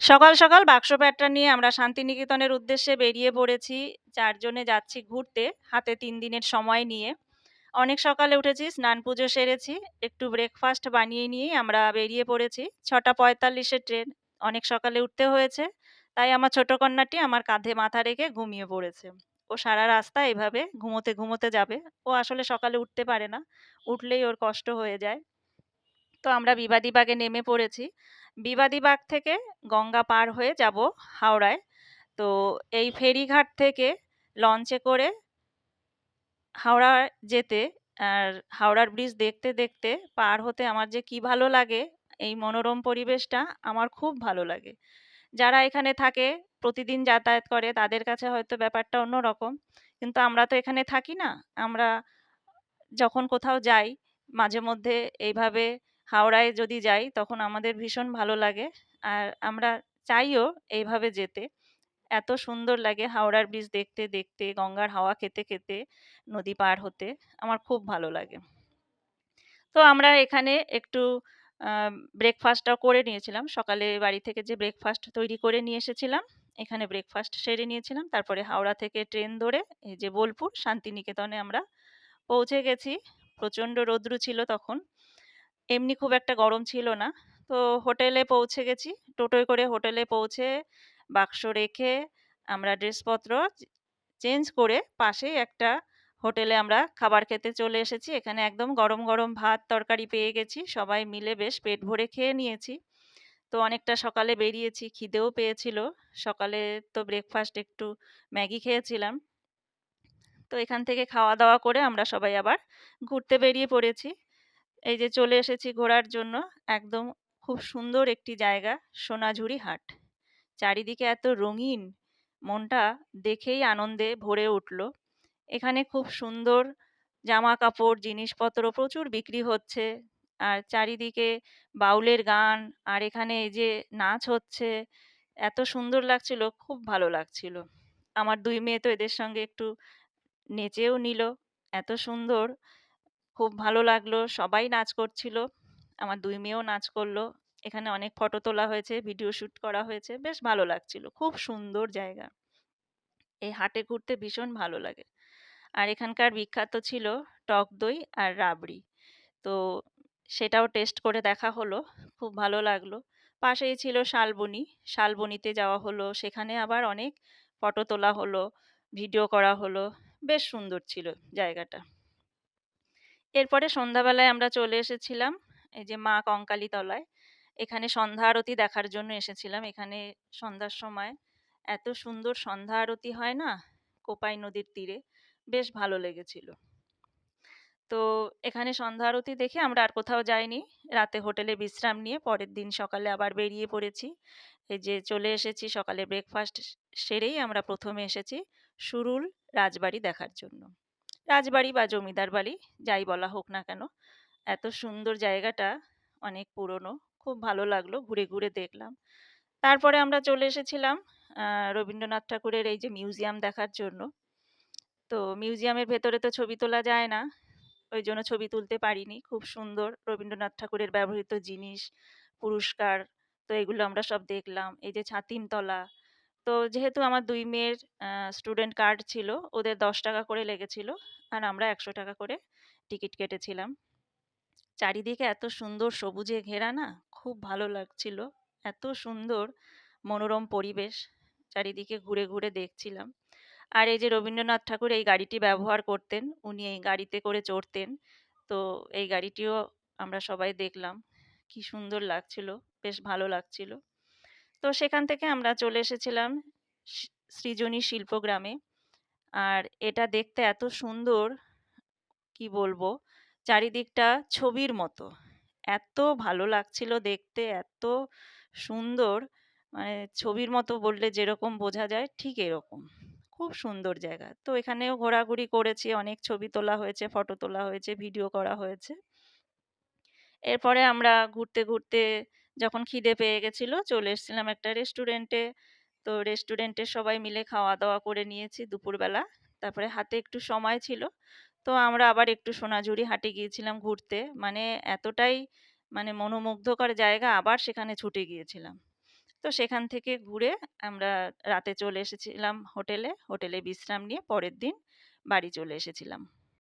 সকাল, সকাল বাক্স প্যাঁটরা নিয়ে আমরা শান্তিনিকেতনের উদ্দেশ্যে বেরিয়ে পড়েছি। চারজনে যাচ্ছি ঘুরতে, হাতে তিন দিনের সময় নিয়ে। অনেক সকালে উঠেছি, স্নান পুজো সেরেছি। একটু ব্রেকফাস্ট বানিয়ে নিয়েই আমরা বেরিয়ে পড়েছি। ৬ঃ৪৫ এর ট্রেন। অনেক সকালে উঠতে হয়েছে। তাই আমার ছোট কন্যাটি আমার কাঁধে মাথা রেখে ঘুমিয়ে পড়েছে। ও সারা রাস্তা এভাবে ঘুমোতে, ঘুমোতে যাবে। ও আসলে সকালে উঠতে পারে না। উঠলেই ওর কষ্ট হয়ে যায়। তো আমরা বিবাদীবাগে নেমে পড়েছি। বিবাদীবাগ থেকে গঙ্গা পার হয়ে যাব হাওড়ায়। তো এই ফেরিঘাট থেকে লঞ্চে করে হাওড়া যেতে আর হাওড়ার ব্রিজ দেখতে, দেখতে পার হতে আমার যে কি ভালো লাগে, এই মনোরম পরিবেশটা আমার খুব ভালো লাগে। যারা এখানে থাকে, প্রতিদিন যাতায়াত করে তাদের কাছে হয়তো ব্যাপারটা অন্যরকম। কিন্তু আমরা তো এখানে থাকি না। আমরা যখন কোথাও যাই, মাঝে মধ্যে এইভাবে হাওড়ায় যদি যাই তখন আমাদের ভীষণ ভালো লাগে। আর আমরা চাইও এইভাবে যেতে। এত সুন্দর লাগে হাওড়ার ব্রিজ দেখতে, দেখতে, গঙ্গার হাওয়া খেতে, খেতে নদী পার হতে। আমার খুব ভালো লাগে। তো আমরা এখানে একটু আ ব্রেকফাস্টটাও করে নিয়েছিলাম। সকালে বাড়ি থেকে যে ব্রেকফাস্ট তৈরি করে নিয়ে এসেছিলাম, এখানে ব্রেকফাস্ট সেরে নিয়েছিলাম। তারপরে হাওড়া থেকে ট্রেন ধরে এই যে বোলপুর শান্তিনিকেতনে আমরা পৌঁছে গেছি। প্রচণ্ড রৌদ্র ছিল তখন। এমনি খুব একটা গরম ছিল না। তো হোটেলে পৌঁছে গেছি। টোটোয় করে হোটেলে পৌঁছে বাক্স রেখে আমরা ড্রেসপত্র চেঞ্জ করে পাশেই একটা হোটেলে আমরা খাবার খেতে চলে এসেছি। এখানে একদম গরম, গরম ভাত তরকারি পেয়ে গেছি। সবাই মিলে বেশ পেট ভরে খেয়ে নিয়েছি। তো অনেকটা সকালে বেরিয়েছি, খিদেও পেয়েছিল। সকালে তো ব্রেকফাস্ট একটু ম্যাগি খেয়েছিলাম। তো এখান থেকে খাওয়া-দাওয়া করে আমরা সবাই আবার ঘুরতে বেরিয়ে পড়েছি। এই যে চলে এসেছি ঘোরার জন্য। একদম খুব সুন্দর একটি জায়গা, সোনাঝুরি হাট। চারিদিকে এত রঙিন, মনটা দেখেই আনন্দে ভরে উঠল। এখানে খুব সুন্দর জামাকাপড়, জিনিসপত্র প্রচুর বিক্রি হচ্ছে। আর চারিদিকে বাউলের গান আর এখানে এই যে নাচ হচ্ছে, এত সুন্দর লাগছিল, খুব ভালো লাগছিল। আমার দুই মেয়ে তো এদের সঙ্গে একটু নেচেও নিল। এত সুন্দর, খুব ভালো লাগল। সবাই নাচ করছিল। আমার দুই মেয়েও নাচ করল এখানে অনেক ফটো তোলা হয়েছে, ভিডিও শুট করা হয়েছে। বেশ ভালো লাগছিল। খুব সুন্দর জায়গা। এই হাটে ঘুরতে ভীষণ ভালো লাগে। আর এখানকার বিখ্যাত ছিল টক দই আর রাবড়ি। তো সেটাও টেস্ট করে দেখা হলো। খুব ভালো লাগল। পাশেই ছিল শালবনি। শালবনিতে যাওয়া হলো। সেখানে আবার অনেক ফটো তোলা হলো, ভিডিও করা হলো। বেশ সুন্দর ছিল জায়গাটা। এরপরে সন্ধ্যাবেলায় আমরা চলে এসেছিলাম এই যে মা কঙ্কালী তলায়। এখানে সন্ধ্যা আরতি দেখার জন্য এসেছিলাম। এখানে সন্ধ্যার সময় এত সুন্দর সন্ধ্যা আরতি হয় না কোপাই নদীর তীরে, বেশ ভালো লেগেছিল। তো এখানে সন্ধ্যা আরতি দেখে আমরা আর কোথাও যাইনি। রাতে হোটেলে বিশ্রাম নিয়ে পরের দিন সকালে আবার বেরিয়ে পড়েছি। এই যে চলে এসেছি সকালে ব্রেকফাস্ট সেরেই আমরা প্রথমে এসেছি সুরুল রাজবাড়ি দেখার জন্য। রাজবাড়ি বা জমিদার বাড়ি যাই বলা হোক না কেন, এত সুন্দর জায়গাটা অনেক পুরনো। খুব ভালো লাগল ঘুরে, ঘুরে দেখলাম। তারপরে আমরা চলে এসেছিলাম রবীন্দ্রনাথ ঠাকুরের এই যে মিউজিয়াম দেখার জন্য। তো মিউজিয়ামের ভেতরে তো ছবি তোলা যায় না। ওই জন্য ছবি তুলতে পারিনি। খুব সুন্দর রবীন্দ্রনাথ ঠাকুরের ব্যবহৃত জিনিস, পুরস্কার তো এগুলো আমরা সব দেখলাম। এই যে ছাতিমতলা। তো যেহেতু আমার দুই মেয়ের স্টুডেন্ট কার্ড ছিল, ওদের ৳১০ করে লেগেছিল। আর আমরা ৳১০০ করে টিকিট কেটেছিলাম। চারিদিকে এত সুন্দর সবুজে ঘেরা না, খুব ভালো লাগছিল। এত সুন্দর মনোরম পরিবেশ। চারিদিকে ঘুরে, ঘুরে দেখছিলাম। আর এই যে রবীন্দ্রনাথ ঠাকুর এই গাড়িটি ব্যবহার করতেন। উনি এই গাড়িতে করে চড়তেন। তো এই গাড়িটিও আমরা সবাই দেখলাম। কি সুন্দর লাগছিল। বেশ ভালো লাগছিল। তো সেখান থেকে আমরা চলে এসেছিলাম সৃজনী শিল্পগ্রামে। আর এটা দেখতে এত সুন্দর, কি বলব? চারিদিকটা ছবির মতো। এত ভালো লাগছিল দেখতে, এত সুন্দর মানে ছবির মতো বললে যেরকম বোঝা যায় ঠিক এরকম। খুব সুন্দর জায়গা। তো এখানেও ঘোরাঘুরি করেছি, অনেক ছবি তোলা হয়েছে, ফটো তোলা হয়েছে, ভিডিও করা হয়েছে। এরপরে আমরা ঘুরতে, ঘুরতে যখন খিদে পেয়ে গেছিল, চলে এসেছিলাম একটা রেস্টুরেন্টে। তো রেস্টুরেন্টে সবাই মিলে খাওয়া-দাওয়া করে নিয়েছি দুপুরবেলা। তারপরে হাতে একটু সময় ছিল। তো আমরা আবার একটু সোনাঝুরি হাটে গিয়েছিলাম ঘুরতে। মানে এতটাই মানে মনোমুগ্ধকর জায়গা, আবার সেখানে ছুটে গিয়েছিলাম। তো সেখান থেকে ঘুরে আমরা রাতে চলে এসেছিলাম হোটেলে হোটেলে বিশ্রাম নিয়ে পরের দিন বাড়ি চলে এসেছিলাম